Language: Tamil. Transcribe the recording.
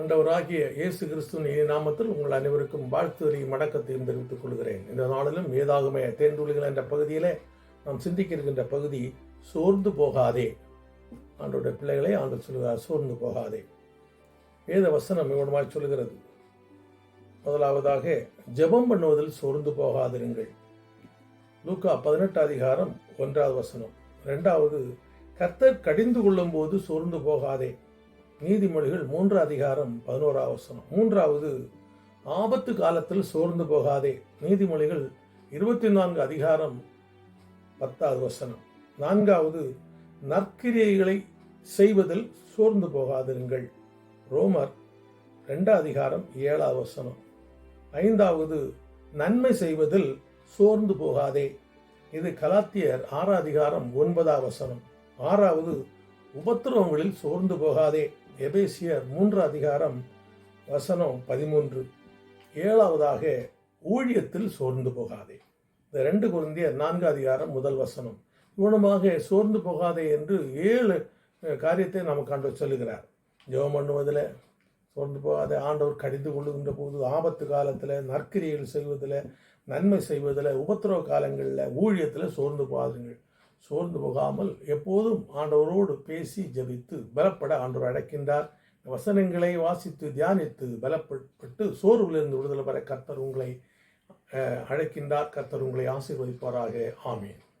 ஆண்டவராகிய இயேசு கிறிஸ்துவின் நாமத்தில் உங்கள் அனைவருக்கும் வாழ்த்துவரையும் வணக்கத்தையும் தெரிவித்துக் கொள்கிறேன். இந்த நாளிலும் ஏதாகுமே தேர்ந்துள்ளுங்கள் என்ற பகுதியிலே நாம் சிந்திக்க இருக்கின்ற பகுதி சோர்ந்து போகாதே. ஆண்டோட பிள்ளைகளை ஆண்டு சொல்கிறார் சோர்ந்து போகாதே. வேத வசனம் இவனமாய் சொல்கிறது முதலாவதாக ஜெபம் பண்ணுவதில் சோர்ந்து போகாதிருங்கள். லூக்கா பதினெட்டு அதிகாரம் ஒன்றாவது வசனம். ரெண்டாவது கர்த்தர் கடிந்து கொள்ளும் போது சோர்ந்து போகாதே. நீதிமொழிகள் மூன்று அதிகாரம் பதினோராவது வசனம். மூன்றாவது ஆபத்து காலத்தில் சோர்ந்து போகாதே. நீதிமொழிகள் இருபத்தி நான்கு அதிகாரம் பத்தாவது வசனம். நான்காவது நற்கிரியைகளை செய்வதில் சோர்ந்து போகாதிருங்கள். ரோமர் ரெண்டாம் அதிகாரம் ஏழாவது வசனம். ஐந்தாவது நன்மை செய்வதில் சோர்ந்து போகாதே. இது கலாத்தியர் ஆறாம் அதிகாரம் ஒன்பதாம் வசனம். ஆறாவது உபத்திரவங்களில் சோர்ந்து போகாதே. எபேசியர் மூன்று அதிகாரம் வசனம் பதிமூன்று. ஏழாவதாக ஊழியத்தில் சோர்ந்து போகாதே. இந்த ரெண்டு குருந்திய நான்கு அதிகாரம் முதல் வசனம். இவனமாக சோர்ந்து போகாதே என்று ஏழு காரியத்தை நமக்கு ஆண்டு சொல்லுகிறார். ஜெபம் பண்ணுவதில் சோர்ந்து போகாத. ஆண்டவர் கடிந்து கொள்ளுகின்ற போது ஆபத்து காலத்தில் நற்கிரியைகள் செய்வதில் நன்மை செய்வதில் உபத்திரவ காலங்களில் ஊழியத்தில் சோர்ந்து போகாதுங்கள் சோர்ந்து போகாமல் எப்போதும் ஆண்டவரோடு பேசி ஜபித்து பலப்பட ஆண்டவர் அழைக்கின்றார். வசனங்களை வாசித்து தியானித்து பலப்பட்டு சோர்விலிருந்து விடுதலை பெற கர்த்தர் உங்களை அஹ், அழைக்கின்றார். கர்த்தர் உங்களை ஆசீர்வதிப்பாராக. ஆமீன்.